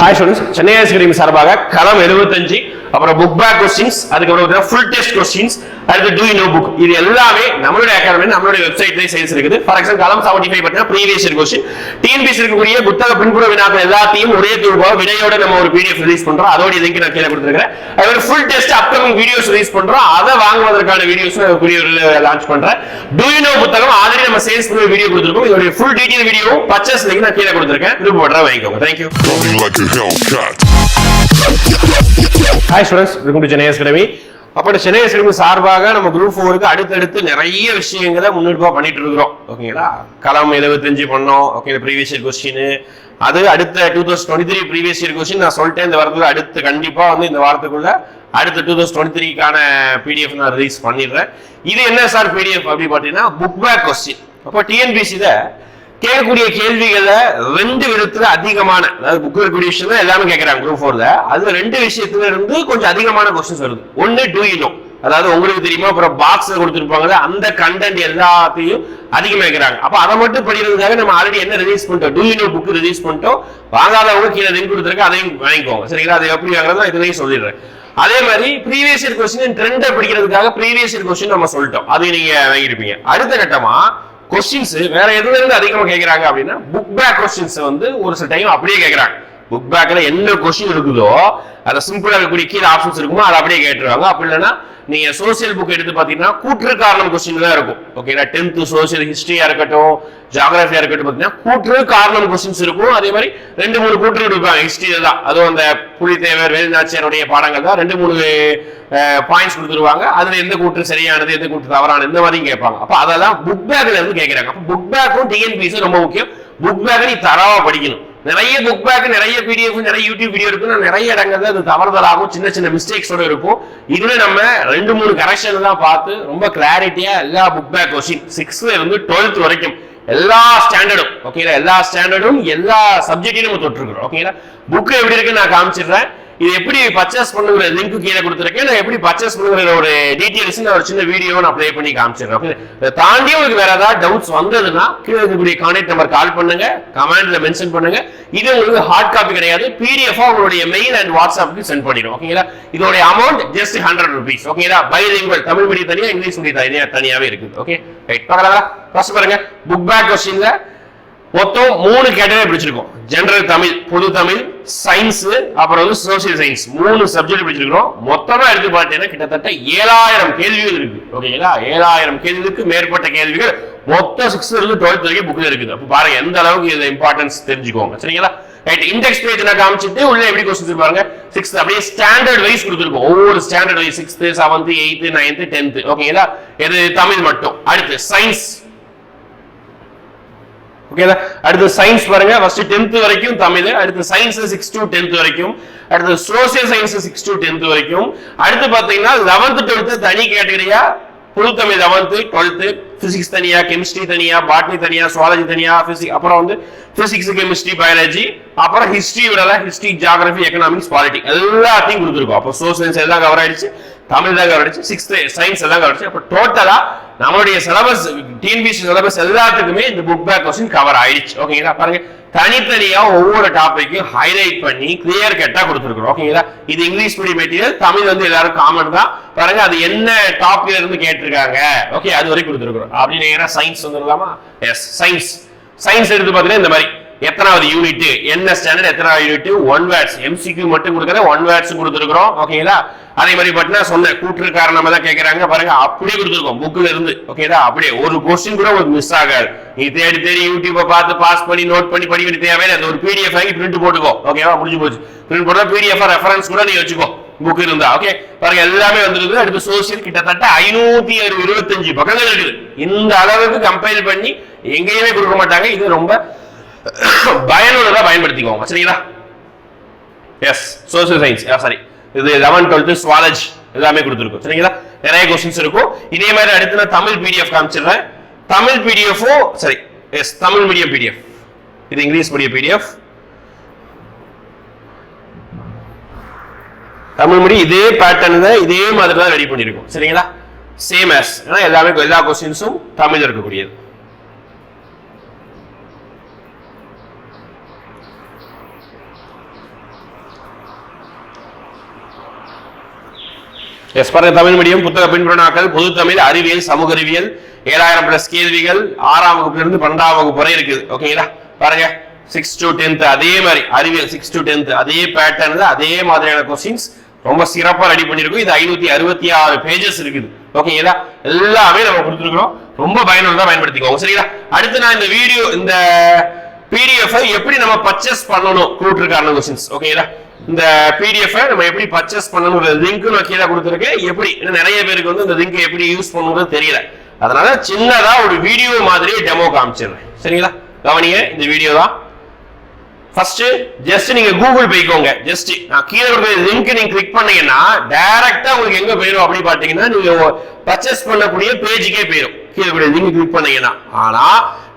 Hi students Chennai IAS academy சார்பாக களம் 75 அப்புறம் புக் பேக் கொஸ்டின்ஸ் அதுக்கப்புறம் ஃபுல் டெஸ்ட் கொஸ்டின்ஸ் அடுத்து டூ நோ புக் இது எல்லாமே நம்மளுடைய அகாடமி நம்மளுடைய வெப்சைட்லேயே சேல்ஸ் இருக்குது. ஃபார் எக்ஸாம்பிள் களம் 75 ஃபைவ் பார்த்தீங்கன்னா ப்ரீவியஸ் இயர் கொஸ்டின் டிஎன்பிஎஸ் இருக்கக்கூடிய புத்தக பின்புற வினாக்கள் எல்லாத்தையும் ஒரே தூர்வா விடையோட நம்ம ஒரு பிடிஎஃப் ரிலீஸ் பண்றோம். அதோட லிங்க் நான் கீழே கொடுத்துருக்கேன் அதோட full test upcoming videos release பண்றோம். அதை வாங்குவதற்கான வீடியோஸ் வீடியோ லான்ச் பண்றேன். டூ நோ புத்தகம்? ஆல்ரெடி நம்ம சேல்ஸ் பண்ண வீடியோ கொடுத்துருக்கோம். இதோட full detail video purchase link நான் கீழே கொடுத்துருக்கேன். விருப்பப்படுறா வாங்கிக்கோங்க. Thank you Hellcat. Hi students welcome to Chennai academy அப்போ சென்னை அகாடமி சார்பாக நம்ம குரூப் ஃபோருக்கு அடுத்தடுத்து நிறைய விஷயங்களை முன்னெடுப்பா பண்ணிட்டு இருக்கிறோம். ஓகேங்களா கலாம் எழுபத்தஞ்சு பண்ணோம். ஓகே ப்ரீவியஸ் இயர் கொஸ்டின் அது அடுத்த two thousand twenty three previous year question நான் சொல்லிட்டேன் இந்த வாரத்தில் அடுத்து கண்டிப்பா வந்து இந்த வாரத்துக்குள்ள அடுத்த டூ தௌசண்ட் டுவெண்ட்டி த்ரீக்கான பிடிஎஃப் நான் ரிலீஸ் பண்ணிடுறேன். இது என்ன சார் பிடிஎஃப் அப்படின்னு பார்த்தீங்கன்னா புக் பேக் கொஸ்டின் அப்போ டிஎன்பிசி கேட்கக்கூடிய கேள்விகளை ரெண்டு விதத்துல அதிகமான அதாவது புக் இருக்கக்கூடிய விஷயம் எல்லாமே கேட்கறாங்க குரூப் ஃபோர்ல அது ரெண்டு விஷயத்துல இருந்து கொஞ்சம் அதிகமான கொஸ்டின்ஸ் வருது. ஒன்னு டூ இனோ அதாவது உங்களுக்கு தெரியுமா? அப்புறம் பாக்ஸ்ல கொடுத்துருப்பாங்க அந்த கண்டென்ட் எல்லாத்தையும் அதிகமாக கேட்கறாங்க. அப்ப அதை மட்டும் படிக்கிறதுக்காக நம்ம ஆல்ரெடி என்ன ரிலீஸ் பண்ணிட்டோம்? டூ இனோ புக் ரிலீஸ் பண்ணிட்டோம்? வாங்காதவங்க கீழே லிங்க் கொடுத்துருக்கு அதையும் வாங்கிக்கோங்க. சரிங்களா? அதை எப்படி வாங்குறது இதுலையும் சொல்லிடுறேன். அதே மாதிரி ப்ரீவியஸ் இயர் கொஸ்டின் ட்ரெண்டை படிக்கிறதுக்காக ப்ரீவியஸ் இயர் கொஸ்டின் நம்ம சொல்லிட்டோம். அதையும் நீங்க வாங்கியிருப்பீங்க. அடுத்த கட்டமா கொஸ்டின்ஸ் வேற எதுல இருந்து அதிகமா கேக்குறாங்க அப்படின்னா புக் பேக் கொஸ்டின்ஸ் வந்து ஒரு சில டைம் அப்படியே கேக்குறாங்க. புக் பேக்ல என்ன கொஸ்டின் இருக்குதோ அதை சிம்பிளா இருக்கக்கூடிய கீழே ஆப்ஷன்ஸ் இருக்குமோ அதை அப்படியே கேட்டுருவாங்க. அப்படி இல்லைன்னா நீங்க சோசியல் புக் எடுத்து பாத்தீங்கன்னா கூற்று காரணம் கொஸ்டின் தான் இருக்கும். ஓகேனா டென்த் சோசியல் ஹிஸ்டரியா இருக்கட்டும் ஜாகிரபியா இருக்கட்டும் பாத்தீங்கன்னா கூற்று காரணம் கொஸ்டின்ஸ் இருக்கும். அதே மாதிரி ரெண்டு மூணு கூற்று கொடுப்பாங்க ஹிஸ்டரியில தான். அதுவும் அந்த புலித்தேவர் வேலுநாச்சியாருடைய பாடங்கள் தான். ரெண்டு மூணு பாயிண்ட்ஸ் கொடுத்துருவாங்க. அதுல எந்த கூற்று சரியானது எந்த கூற்று தவறானது இந்த மாதிரி கேட்பாங்க. அப்ப அதெல்லாம் புக் பேக்ல இருந்து கேட்கறாங்க அப்ப புக் பேக்கும் டிஎன்பிஸும் ரொம்ப முக்கியம். புக் பேக்கை நீ தரவா படிக்கணும். நிறைய புக் பேக் நிறைய பிடிஎஃப் நிறைய யூடியூப் வீடியோ இருக்கு நான் நிறைய இடங்கள்ல அது தவறுதலாகும் சின்ன சின்ன மிஸ்டேக்ஸோட இருக்கும். இதுல நம்ம ரெண்டு மூணு கரெக்ஷன் தான் பார்த்து ரொம்ப கிளாரிட்டியா எல்லா புக் பேக் கொஸ்டின் சிக்ஸ்த்ல இருந்து டுவெல்த் வரைக்கும் எல்லா ஸ்டாண்டர்டும் ஓகேங்களா எல்லா ஸ்டாண்டர்டும் எல்லா சப்ஜெக்டையும் நம்ம தொட்டிருக்கிறோம் ஓகேங்களா புக் எப்படி இருக்குன்னு நான் காமிச்சிடுறேன். இது எப்படி பர்ச்சேஸ் பண்ணுங்கிற லிங்க் கீழே கொடுத்துருக்கேன். நான் எப்படி பர்ச்சேஸ் பண்ணுங்கிற ஒரு டீட்டெயில்ஸ் நான் ஒரு சின்ன வீடியோ நான் ப்ளே பண்ணி காமிச்சிடுறேன். ஓகே இதை தாண்டி உங்களுக்கு வேற ஏதாவது டவுட்ஸ் வந்ததுன்னா கீழே இருக்கக்கூடிய கான்டாக்ட் நம்பர் கால் பண்ணுங்க. கமெண்ட்ல மென்ஷன் பண்ணுங்க. இது உங்களுக்கு ஹார்ட் காப்பி கிடையாது. பிடிஎஃப் உங்களுடைய மெயில் அண்ட் வாட்ஸ்அப்புக்கு சென்ட் பண்ணிடும். ஓகேங்களா இதோட அமௌண்ட் ஜஸ்ட் ஹண்ட்ரட் ருபீஸ் ஓகேங்களா பைலிங்குவல் தமிழ் மீடியம் தனியா இங்கிலீஷ் மீடியம் தனியா தனியாவே இருக்குது ஓகே ரைட் பார்க்கலாங்களா ஃபர்ஸ்ட் பாருங்க. புக் பேக் கொஸ்டின்ல மொத்தம் மூணு கேட்டகரி பிடிச்சிருக்கோம். ஜெனரல் தமிழ் பொது தமிழ் சயின்ஸ் அப்புறம் வந்து சோசியல் சயின்ஸ் மூணு சப்ஜெக்ட் பிடிச்சிருக்கிறோம். மொத்தமா எடுத்து பார்த்தீங்கன்னா கிட்டத்தட்ட ஏழாயிரம் கேள்விகள் இருக்கு. ஓகேங்களா ஏழாயிரம் கேள்விக்கு மேற்பட்ட கேள்விகள். மொத்தம் சிக்ஸ்த்ல இருந்து டுவெல்த் வரைக்கும் புக்ல இருக்குது. அப்ப பாருங்க எந்த அளவுக்கு இது இம்பார்ட்டன்ஸ் தெரிஞ்சுக்கோங்க. சரிங்களா? ரைட் இண்டெக்ஸ் பேஜ் நான் காமிச்சிட்டு உள்ள எப்படி கொஸ்டின் பாருங்க. சிக்ஸ்த் அப்படியே ஸ்டாண்டர்ட் வைஸ் கொடுத்துருக்கோம். ஒவ்வொரு standard wise sixth seventh eighth ninth tenth ஓகேங்களா இது தமிழ் மட்டும். அடுத்து சயின்ஸ் ஓகேதா அடுத்து சயின்ஸ் பாருங்க. ஃபர்ஸ்ட் டென்த் வரைக்கும் தமிழ் அடுத்து சயின்ஸ் சிக்ஸ் டு டென்த் வரைக்கும் அடுத்து social science six to tenth வரைக்கும். அடுத்து பாத்தீங்கன்னா லெவன்த் டுவெல்த் தனி கேட்டகரியா புது தமிழ் லெவன்த்து டுவெல்த்து பிசிக்ஸ் தனியா கெமிஸ்ட்ரி தனியா பாட்னி தனியா சுவாலஜி தனியா பிசிக்ஸ் அப்புறம் வந்து பிசிக்ஸ் கெமிஸ்ட்ரி பயாலஜி அப்புறம் ஹிஸ்டரி விடல ஹிஸ்டரி ஜியாகிரபி எக்கனாமிக்ஸ் பாலிட்டி எல்லாத்தையும் கொடுத்துருக்கோம். அப்போ சோசியல் எல்லாம் கவர் ஆயிடுச்சு தமிழ் தான் கவர் ஆயிடுச்சு சிக்ஸ்த் சயின்ஸ் எல்லாம் கவர் ஆயிடுச்சு. அப்போ டோட்டலா நம்மளுடைய சிலபஸ் டிஎன்பிசி சிலபஸ் எல்லாத்துக்குமே இந்த புக் பேக் கொஸ்டின் கவர் ஆயிடுச்சு. ஓகேங்களா பாருங்க. தனித்தனியா ஒவ்வொரு டாபிக்கையும் ஹைலைட் பண்ணி கிளியர் கட்டா கொடுத்துருக்கோம் ஓகேங்களா இது இங்கிலீஷ் மீடியம் மெட்டீரியல் தமிழ் வந்து எல்லாரும் காமன் தான். பாருங்க அது என்ன டாபிக்ல இருந்து கேட்டிருக்காங்க? ஓகே அது வரைக்கும் கொடுத்துருக்கோம் அப்படி நேரா சயின்ஸ் வந்துடலாமா? எஸ் சயின்ஸ் சயின்ஸ் எடுத்து பார்த்தீங்கன்னா இந்த மாதிரி. எத்தனாவது யூனிட் என்ன ஸ்டாண்டர்ட் எத்தனாவது யூனிட் ஒன் வேர்ட்ஸ் எம்சிக்யூ மட்டும் கொடுக்கற ஒன் வேர்ட்ஸ் கொடுத்துருக்கோம் ஓகேங்களா அதே மாதிரி பார்த்தீங்கன்னா சொன்ன கூற்று காரணமா தான் கேட்கறாங்க பாருங்க அப்படியே கொடுத்துருக்கோம் புக்கில் இருந்து. ஓகேதா அப்படியே ஒரு கொஸ்டின் கூட உங்களுக்கு மிஸ் ஆகாது. நீ தேடி தேடி யூடியூப்பை பார்த்து பாஸ் பண்ணி நோட் பண்ணி படிக்க வேண்டிய தேவையில்லை. அந்த ஒரு பிடிஎஃப் வாங்கி பிரிண்ட் போட்டுக்கோ. ஓகேவா முடிஞ்சு போச்சு. பிரிண்ட் போட்டா பிடிஎஃப் ரெஃபரன்ஸ் கூட நீ வச்சுக்கோ புக் இருந்தா. ஓகே பாருங்க எல்லாமே வந்துருது அடுத்து சோசியல் கிட்டத்தட்ட ஐநூத்தி இருபத்தஞ்சு பக்கங்கள் இருக்குது. இந்த அளவுக்கு கம்பைல் பண்ணி எங்கேயுமே கொடுக்க மாட்டாங்க. இது ரொம்ப பயனுள்ளதா பயன்படுத்திக்கோங்க. சரிங்களா? எஸ் சோசியல் சயின்ஸ் சாரி இது லெவன் டுவெல்த் சுவாலஜ் எல்லாமே கொடுத்துருக்கோம். சரிங்களா? நிறைய கொஸ்டின்ஸ் இருக்கும். இதே மாதிரி அடுத்து நான் தமிழ் பிடிஎஃப் காமிச்சிடுறேன். தமிழ் பிடிஎஃப்பும் சரி எஸ் தமிழ் மீடியம் பிடிஎஃப் இது English medium PDF Tamil medium இதே பேட்டர்ன் தான் இதே மாதிரி தான் ரெடி பண்ணியிருக்கோம். சரிங்களா? சேம் ஆஸ் ஏன்னா எல்லாமே எல்லா கொஸ்டின்ஸும் தமிழ் இருக்கக்கூடியது. எஸ் பாருங்க தமிழ் மீடியம் புத்தக பின்புறநாக்கள் பொது தமிழ் அறிவியல் சமூக அறிவியல் ஏழாயிரம் பிளஸ் கேள்விகள் ஆறாம் வகுப்புல இருந்து பன்னெண்டாம் வகுப்பு வரை இருக்குது. ஓகேங்களா பாருங்க. சிக்ஸ் டு டென்த் அதே மாதிரி அறிவியல் சிக்ஸ் டு டென்த் அதே பேட்டர்ன்ல அதே மாதிரியான கொஸ்டின்ஸ் ரொம்ப சிறப்பா ரெடி பண்ணிருக்கோம். இது ஐநூத்தி அறுபத்தி ஆறு பேஜஸ் இருக்குது. ஓகேங்களா எல்லாமே நம்ம கொடுத்துருக்கோம் ரொம்ப பயனுள்ளதா பயன்படுத்திக்கோங்க. சரிங்களா? அடுத்து நான் இந்த வீடியோ இந்த பிடிஎஃப் எப்படி நம்ம பர்ச்சேஸ் பண்ணணும்? கூட்டிருக்கான கொஸ்டின்ஸ் ஓகேங்களா இந்த பிடிஎஃப் நம்ம எப்படி பர்ச்சேஸ் பண்ணணும் லிங்க் நான் கீழே கொடுத்துருக்கேன். எப்படி நிறைய பேருக்கு வந்து இந்த லிங்க் எப்படி யூஸ் பண்ணணும்னு தெரியல. அதனால சின்னதா ஒரு வீடியோ மாதிரி டெமோ காமிச்சிடுறேன். சரிங்களா? கவனிங்க இந்த வீடியோ தான். ஃபர்ஸ்ட் ஜஸ்ட் நீங்க கூகுள் போய்க்கோங்க. ஜஸ்ட் நான் கீழே இருக்கிற லிங்க் நீங்க கிளிக் பண்ணீங்கன்னா டைரக்டா உங்களுக்கு எங்க போயிடும் அப்படின்னு பாத்தீங்கன்னா நீங்க பர்ச்சேஸ் பண்ணக்கூடிய பேஜுக்கே போயிடும். கீழே இருக்கிற லிங்க் கிளிக் பண்ணீங்கன்னா. ஆனா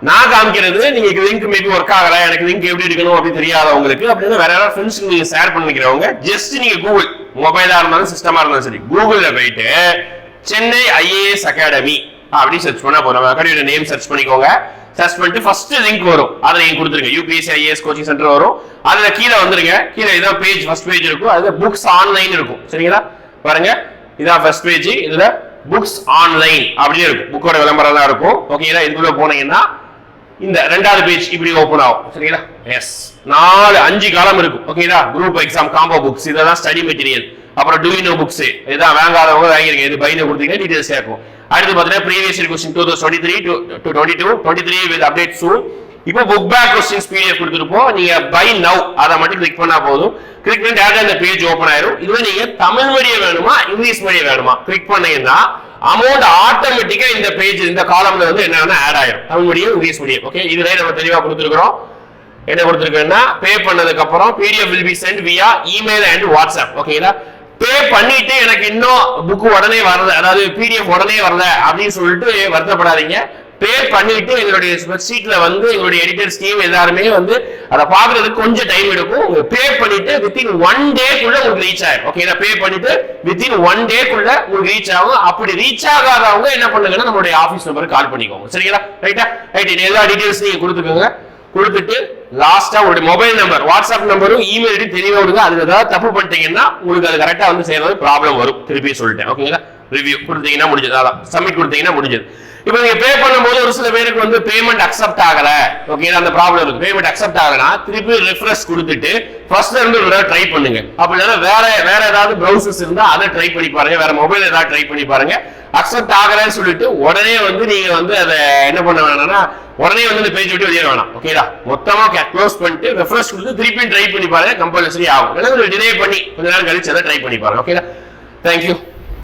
நான் காமிக்கிறது நீங்க லிங்க் மேபி ஒர்க் ஆகல எனக்கு லிங்க் எப்படி இருக்கணும் அப்படின்னு தெரியாதவங்களுக்கு அப்படின்னா வேற யாராவது ஃப்ரெண்ட்ஸ் நீங்க ஷேர் பண்ணிக்கிறவங்க ஜஸ்ட் நீங்க கூகுள் மொபைலா இருந்தாலும் சிஸ்டமா இருந்தாலும் சரி. கூகுள்ல போயிட்டு சென்னை ஐஏஎஸ் அகாடமி அப்படி சர்ச் பண்ணா போறோம் அகாடமியோட நேம் சர்ச் பண்ணிக்கோங்க. சர்ச் பண்ணிட்டு ஃபர்ஸ்ட் லிங்க் வரும். அதை நீங்க கொடுத்துருங்க. யூபிஎஸ்சி ஐஏஎஸ் கோச்சிங் சென்டர் வரும். அதுல கீழே வந்துருங்க. கீழே இதான் பேஜ் ஃபர்ஸ்ட் பேஜ் இருக்கும். அதுல புக்ஸ் ஆன்லைன் இருக்கும். சரிங்களா? பாருங்க. இதான் ஃபர்ஸ்ட் பேஜ் இதுல புக்ஸ் ஆன்லைன் அப்படின்னு இருக்கும். புக்கோட விளம்பரம் தான் இருக்கும். ஓகேங்களா இதுக்குள்ள போனீங்கன்னா இந்த ரெண்டாவது பேஜ் இப்படி ஓபன் ஆகும். சரிங்களா? எஸ் நாலு அஞ்சு காலம் இருக்கும். ஓகேங்களா குரூப் எக்ஸாம் காம்போ புக்ஸ் இதெல்லாம் ஸ்டடி மெட்டீரியல் அப்புறம் டூயினோ புக்ஸ் இதான் வாங்காதவங்க வாங்கிருங்க. இது பையில கொடுத்தீங்கன்னா டீடைல்ஸ் இருக்கும் அடுத்து பார்த்தீங்கன்னா previous year question two thousand twenty three to twenty two twenty three with update soon இப்போ புக் பேக் கொஸ்டின்ஸ் பிடிஎஃப் கொடுத்துருப்போம். நீங்க பை நவ் அதை மட்டும் கிளிக் பண்ணா போதும். கிளிக் பண்ணி டேரக்டா இந்த பேஜ் ஓபன் ஆயிரும். இதுல நீங்க தமிழ் மீடியம் வேணுமா இங்கிலீஷ் மீடியம் வேணுமா? கிளிக் பண்ணீங்கன்னா அமௌண்ட் ஆட்டோமேட்டிக்கா இந்த பேஜ் இந்த காலம்ல வந்து என்னன்னா ஆட் ஆயிரும். Tamil medium English medium okay இதுல நம்ம தெளிவா கொடுத்துருக்கோம் என்ன கொடுத்துருக்கோம்னா பே பண்ணதுக்கு அப்புறம் PDF will be sent via email and WhatsApp ஓகேங்களா பே பண்ணிட்டு எனக்கு இன்னும் புக் உடனே வரல அதாவது பிடிஎஃப் உடனே வரல அப்படின்னு சொல்லிட்டு வருத்தப்படாதீங்க. பே பண்ணிட்டு எங்களுடைய ஸ்ப்ரெட்ஷீட்ல வந்து எங்களுடைய எடிட்டர்ஸ் டீம் எல்லாருமே வந்து அதை பாக்குறதுக்கு கொஞ்சம் டைம் எடுக்கும். பே பண்ணிட்டு வித்தின் ஒன் டேக்குள்ள உங்களுக்கு ரீச் ஆகும் ஓகேங்களா பே பண்ணிட்டு வித்தின் ஒன் டேக்குள்ள உங்களுக்கு ரீச் ஆகும். அப்படி ரீச் ஆகாதவங்க என்ன பண்ணுங்கன்னா நம்மளுடைய ஆஃபீஸ் நம்பருக்கு கால் பண்ணிக்கோங்க. சரிங்களா? ரைட்டா ரைட் எல்லா டீடைல்ஸ் நீங்க கொடுத்துக்கோங்க. கொடுத்துட்டு லாஸ்டா உங்களுடைய மொபைல் நம்பர் வாட்ஸ்அப் நம்பரும் இமெயில் ஐடி தெரியவே விடுங்க அதுல ஏதாவது தப்பு பண்ணிட்டீங்கன்னா உங்களுக்கு அது கரெக்டா வந்து செய்யறது ப்ராப்ளம் வரும். திருப்பி சொல்லிட்டேன். ஓகேங்களா ரிவ்யூ கொடுத்தீங்கன்னா முடிஞ்சது. அதான் சப்மிட் கொடுத்தீங்கன்னா முடிஞ்சது. இப்போ நீங்க பே பண்ணும்போது ஒரு சில பேருக்கு வந்து பேமெண்ட் அக்செப்ட் ஆகல. ஓகே அந்த ப்ராப்ளம் இருக்கு. பேமெண்ட் அக்செப்ட் ஆகலனா திருப்பி ரெஃப்ரெஷ் கொடுத்துட்டு ஃபர்ஸ்ட்ல இருந்து ஒரு ட்ரை பண்ணுங்க. அப்படி இல்லைன்னா வேற வேற ஏதாவது ப்ரௌசர்ஸ் இருந்தா அதை ட்ரை பண்ணி பாருங்க. வேற மொபைல் ஏதாவது ட்ரை பண்ணி பாருங்க. அக்செப்ட் ஆகலன்னு சொல்லிட்டு உடனே வந்து நீங்க வந்து அதை என்ன பண்ண வேணாம்னா உடனே வந்து இந்த பேஜ் விட்டு வெளியே வேணாம் ஓகேடா மொத்தமா க்ளோஸ் பண்ணிட்டு ரெஃப்ரெஷ் கொடுத்து திருப்பி ட்ரை பண்ணி பாருங்க. கம்பல்சரி ஆகும். இல்லைன்னா டிலே பண்ணி கொஞ்ச நேரம் கழிச்சு அதை ட்ரை பண்ணி பாருங்க. ஓகேடா தேங்க்யூ